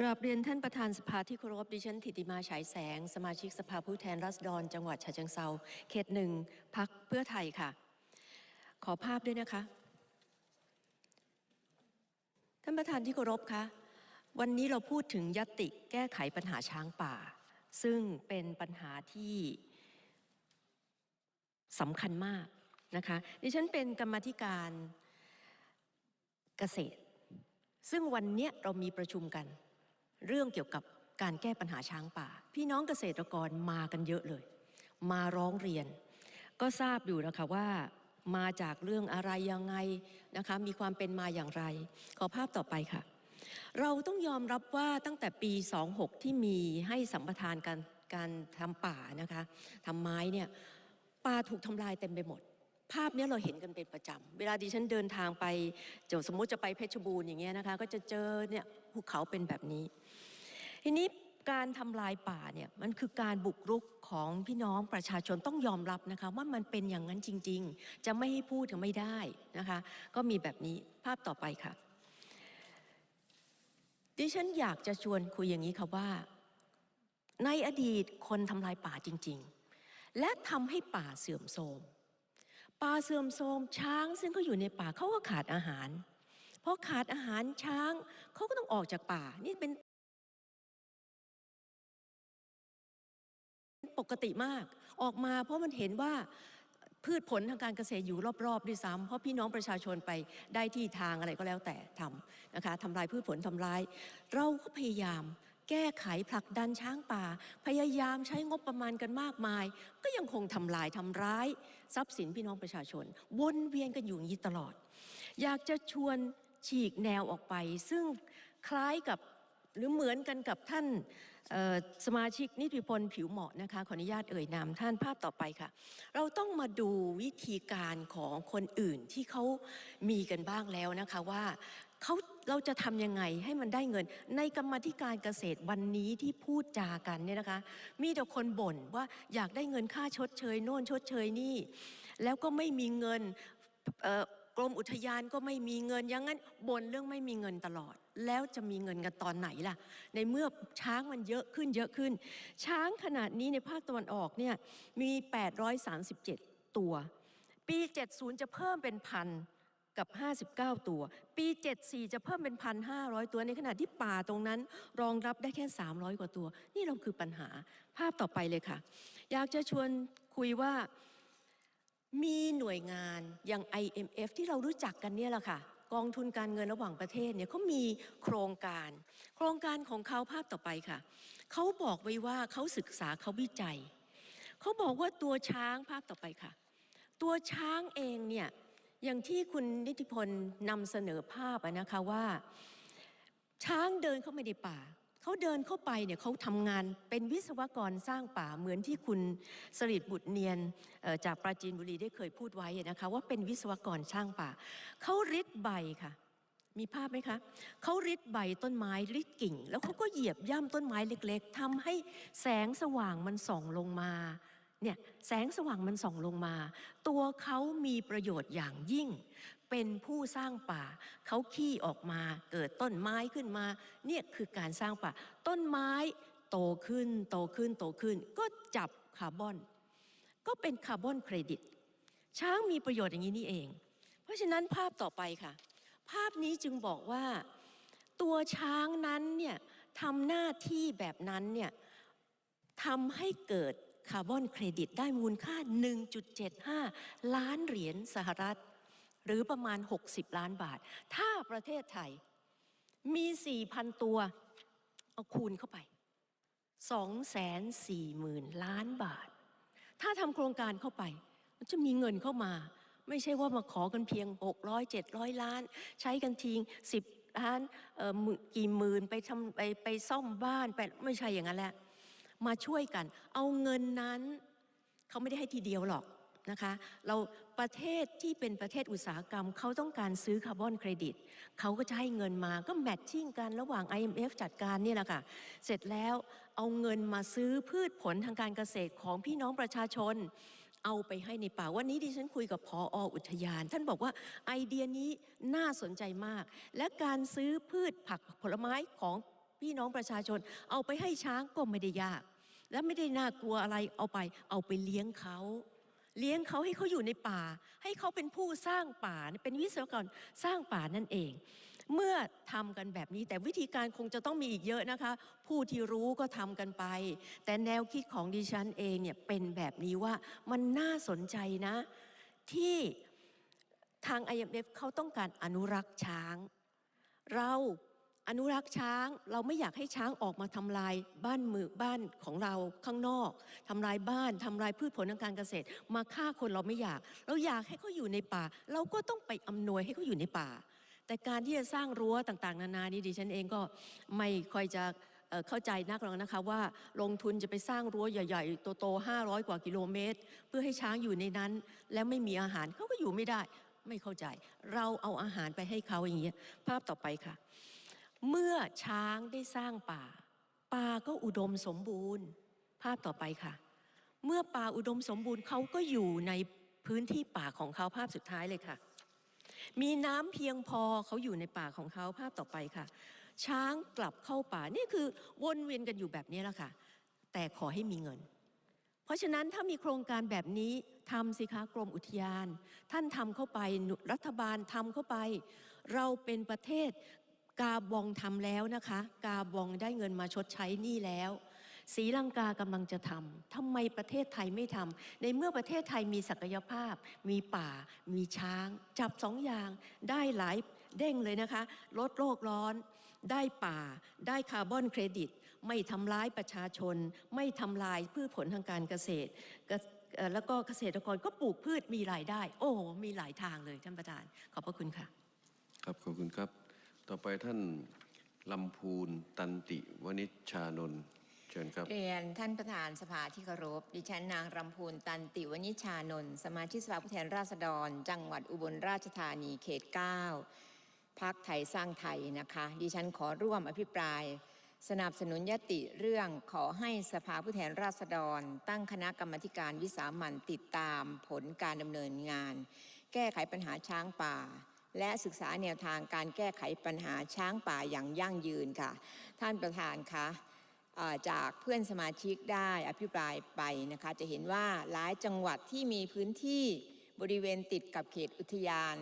กราบเรียนท่านประธานสภาที่เคารพดิฉันธิติมาฉายแสง สมาชิกสภาผู้แทนราษฎร จังหวัดฉะเชิงเซาเขตหนึ่งพักเพื่อไทยค่ะ ขอภาพด้วยนะคะ ท่านประธานที่เคารพคะวันนี้เราพูดถึงยติแก้ไขปัญหาช้างป่า ซึ่งเป็นปัญหาที่สำคัญมากนะคะดิฉันเป็นกรรมธิการเกษตร ซึ่งวันนี้เรามีประชุมกัน เรื่องเกี่ยวกับการแก้ปัญหาช้างป่า พี่น้องเกษตรกรมากันเยอะเลย มาร้องเรียน ก็ทราบอยู่นะคะว่ามาจากเรื่องอะไรยังไงนะคะมีความเป็นมาอย่างไร ขอภาพต่อไปค่ะ เราต้องยอมรับว่าตั้งแต่ปี 26 ที่มีให้สัมปทานการการทำป่านะคะทำไม้เนี่ยป่าถูกทำลายเต็มไปหมด ภาพนี้เราเห็นกันเป็นประจำ เวลาดิฉันเดินทางไปเดี๋ยวสมมติจะไปเพชรบูรณ์อย่างเงี้ยนะคะ ก็จะเจอเนี่ยภูเขาเป็นแบบนี้ ทีนี้การทำลายป่าเนี่ยมันคือการบุกรุกของพี่น้องประชาชนต้องยอมรับนะคะว่ามันเป็นอย่างนั้นจริง ๆ จะไม่ให้พูดถึงไม่ได้นะคะ ก็มีแบบนี้ภาพต่อไปค่ะ ดิฉันอยากจะชวนคุยอย่างนี้ค่ะว่า ในอดีตคนทำลายป่าจริง ๆ และทำให้ป่าเสื่อมโทรม ป่าเสื่อมโทรมช้างซึ่งเขาอยู่ในป่าเขาก็ขาดอาหารเพราะขาดอาหารช้างเขาก็ต้องออกจากป่านี่เป็นปกติมากออกมาเพราะมันเห็นว่าพืชผลทางการเกษตรอยู่รอบๆด้วยซ้ำเพราะพี่น้องประชาชนไปได้ที่ทางอะไรก็แล้วแต่ทำนะคะทำลายพืชผลทำลาย เราก็พยายาม แก้ไขผลักดันช้างป่า พยายามใช้งบประมาณกันมากมาย ก็ยังคงทำลายทำร้าย ทรัพย์สินพี่น้องประชาชน วนเวียนกันอยู่อย่างนี้ตลอด อยากจะชวนฉีกแนวออกไป ซึ่งคล้ายกับหรือเหมือนกันกับท่านสมาชิกนิติพลผิวเหมาะนะคะขออนุญาตเอ่ยนามท่านภาพต่อไปค่ะ เราต้องมาดูวิธีการของคนอื่นที่เขามีกันบ้างแล้วนะคะว่าเขา เราจะทำยังไงให้มันได้เงิน ในกรรมธิการเกษตรวันนี้ที่พูดจากันเนี่ยนะคะ มีแต่คนบ่นว่าอยากได้เงินค่าชดเชยโน่นชดเชยนี่ แล้วก็ไม่มีเงินกรมอุทยานก็ไม่มีเงินอย่างนั้นบ่นเรื่องไม่มีเงินตลอด แล้วจะมีเงินกันตอนไหนล่ะ ในเมื่อช้างมันเยอะขึ้นเยอะขึ้น ช้างขนาดนี้ในภาคตะวันออกเนี่ยมี 837 ตัว ปี 70 จะเพิ่มเป็นพัน กับ 59 ตัว ปี 74 จะเพิ่มเป็นพันห้าตัวในขณะที่ป่าตรงนั้น รองรับได้แค่ 300 กว่าตัว นี่เราคือปัญหาภาพต่อไปเลยค่ะ อยากจะชวนคุยว่ามีหน่วยงานอย่าง IMF ที่เรารู้จักกันเนี่ยแหละค่ะ กองทุนการเงินระหว่างประเทศเนี่ยเขามีโครงการ โครงการของเขาภาพต่อไปค่ะเขาบอกไว้ว่าเขาศึกษาเขาวิจัยเขาบอกว่าตัวช้างภาพต่อไปค่ะ ตัวช้างเองเนี่ย อย่างที่คุณนิติพลนำเสนอภาพนะคะว่า ช้างเดินเข้ามาในป่าเขาเดินเข้าไปเนี่ยเขาทำงานเป็นวิศวกรสร้างป่าเหมือนที่คุณสริตบุตรเนียนจากปราจีนบุรีได้เคยพูดไว้นะคะว่าเป็นวิศวกรสร้างป่าเขาริดใบค่ะ มีภาพไหมคะเขาริดใบต้นไม้ริดกิ่ง แล้วเขาก็เหยียบย่ำต้นไม้เล็ก ๆทำให้แสงสว่างมันส่องลงมา เนี่ยแสงสว่างมันส่องลงมา ตัวเขามีประโยชน์อย่างยิ่ง เป็นผู้สร้างป่า เขาขี้ออกมาเกิดต้นไม้ขึ้นมา เนี่ยคือการสร้างป่า ต้นไม้โตขึ้น โตขึ้นโตขึ้น ก็จับคาร์บอน ก็เป็นคาร์บอนเครดิต ช้างมีประโยชน์อย่างนี้นี่เอง เพราะฉะนั้นภาพต่อไปค่ะ ภาพนี้จึงบอกว่า ตัวช้างนั้นเนี่ยทำหน้าที่แบบนั้นเนี่ยทำให้เกิด คาร์บอนเครดิตได้มูลค่า 1.75 ล้านเหรียญสหรัฐ หรือประมาณ 60 ล้านบาท ถ้าประเทศไทยมี 4,000 ตัว เอาคูณเข้าไป 240,000 ล้านบาท ถ้าทำโครงการเข้าไป มันจะมีเงินเข้ามา ไม่ใช่ว่ามาขอกันเพียง 600 700 ล้าน ใช้กันทิ้ง10ล้านเอ่อหมื่นกี่หมื่นไปทำไปไปซ่อมบ้านไปไม่ใช่อย่างนั้นแหละ มาช่วยกัน เอาเงินนั้นเขาไม่ได้ให้ทีเดียวหรอกนะคะ เราประเทศที่เป็นประเทศอุตสาหกรรมเขาต้องการซื้อคาร์บอนเครดิตเขาก็จะให้เงินมาก็แมทชิ่งกันระหว่าง IMF จัดการนี่แหละค่ะ เสร็จแล้วเอาเงินมาซื้อพืชผลทางการเกษตรของพี่น้องประชาชน เอาไปให้ในป่าวันนี้ดิฉันคุยกับพอออุทยาน ท่านบอกว่าไอเดียนี้น่าสนใจมาก และการซื้อพืชผักผลไม้ของ พี่น้องประชาชน เอาไปให้ช้างก็ไม่ได้ยาก และไม่ได้น่ากลัวอะไรเอาไป เอาไปเลี้ยงเขา เลี้ยงเขาให้เขาอยู่ในป่า ให้เขาเป็นผู้สร้างป่าเป็นวิศวกรสร้างป่านั่นเอง เมื่อทำกันแบบนี้แต่วิธีการคงจะต้องมีอีกเยอะนะคะ ผู้ที่รู้ก็ทำกันไป แต่แนวคิดของดิฉันเองเนี่ยเป็นแบบนี้ว่ามันน่าสนใจนะ ที่ทาง IMF เขาต้องการอนุรักษ์ช้าง เรา อนุรักษ์ช้างเราไม่อยากให้ช้างออกมาทำลายบ้านมือบ้านของเราข้างนอกทำลายบ้านทำลายพืชผลทางการเกษตร มาฆ่าคนเราไม่อยาก เราอยากให้เขาอยู่ในป่า เราก็ต้องไปอำนวยให้เขาอยู่ในป่า แต่การที่จะสร้างรั้วต่างๆ นานานี้ดิฉันเองก็ไม่ค่อยจะเอ่อเข้าใจนักหรอกนะคะว่าลงทุนจะไปสร้างรั้วใหญ่ๆโตๆ500 กว่ากิโลเมตร เพื่อให้ช้างอยู่ในนั้น แล้วไม่มีอาหารเขาก็อยู่ไม่ได้ ไม่เข้าใจ เราเอาอาหารไปให้เขาอย่างเงี้ยภาพต่อไปค่ะ เมื่อช้างได้สร้างป่า ป่าก็อุดมสมบูรณ์ ภาพต่อไปค่ะ เมื่อป่าอุดมสมบูรณ์เขาก็อยู่ในพื้นที่ป่าของเขาภาพสุดท้ายเลยค่ะ มีน้ำเพียงพอเขาอยู่ในป่าของเขาภาพต่อไปค่ะ ช้างกลับเข้าป่านี่คือวนเวียนกันอยู่แบบนี้แหละค่ะ แต่ขอให้มีเงิน เพราะฉะนั้นถ้ามีโครงการแบบนี้ทำสิคะกรมอุทยาน ท่านทำเข้าไปรัฐบาลทำเข้าไป เราเป็นประเทศ กาบองทำแล้วนะคะ กาบองได้เงินมาชดใช้หนี้แล้วศรีลังกากำลังจะทำทำไมประเทศไทยไม่ทำในเมื่อประเทศไทยมีศักยภาพ มีป่า มีช้าง จับสองอย่าง ได้หลายเด้งเลยนะคะ ลดโลกร้อน ได้ป่า ได้คาร์บอนเครดิต ไม่ทำร้ายประชาชน ไม่ทำลายพืชผลทางการเกษตร แล้วก็เกษตรกรก็ปลูกพืชมีรายได้ โอ้ มีหลายทางเลยท่านประธาน ขอบพระคุณค่ะ ครับ ขอบคุณครับ ต่อไปท่านลำพูนตันติวณิชชานนท์เชิญครับ เรียนท่านประธานสภาที่เคารพ ดิฉันนางรำพูนตันติวณิชชานนท์สมาชิกสภาผู้แทนราษฎร จังหวัดอุบลราชธานีเขต 9พักไทยสร้างไทยนะคะ ดิฉันขอร่วมอภิปราย สนับสนุนยติเรื่องขอให้สภาผู้แทนราษฎร ตั้งคณะกรรมการวิสามันติดตามผลการดำเนินงาน แก้ไขปัญหาช้างป่า และศึกษาแนวทางการแก้ไขปัญหาช้างป่าอย่างยั่งยืนค่ะ ท่านประธานคะจากเพื่อนสมาชิกได้อภิปรายไปนะคะ จะเห็นว่าหลายจังหวัดที่มีพื้นที่บริเวณติดกับเขตอุทยาน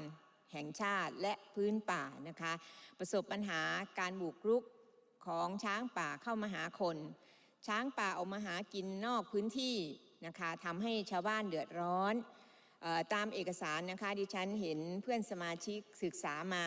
แห่งชาติและพื้นป่านะคะ ประสบปัญหาการบุกรุกของช้างป่าเข้ามาหาคน ช้างป่าออกมาหากินนอกพื้นที่นะคะทำให้ชาวบ้านเดือดร้อน ตามเอกสารนะคะดิฉันเห็นเพื่อนสมาชิกศึกษามา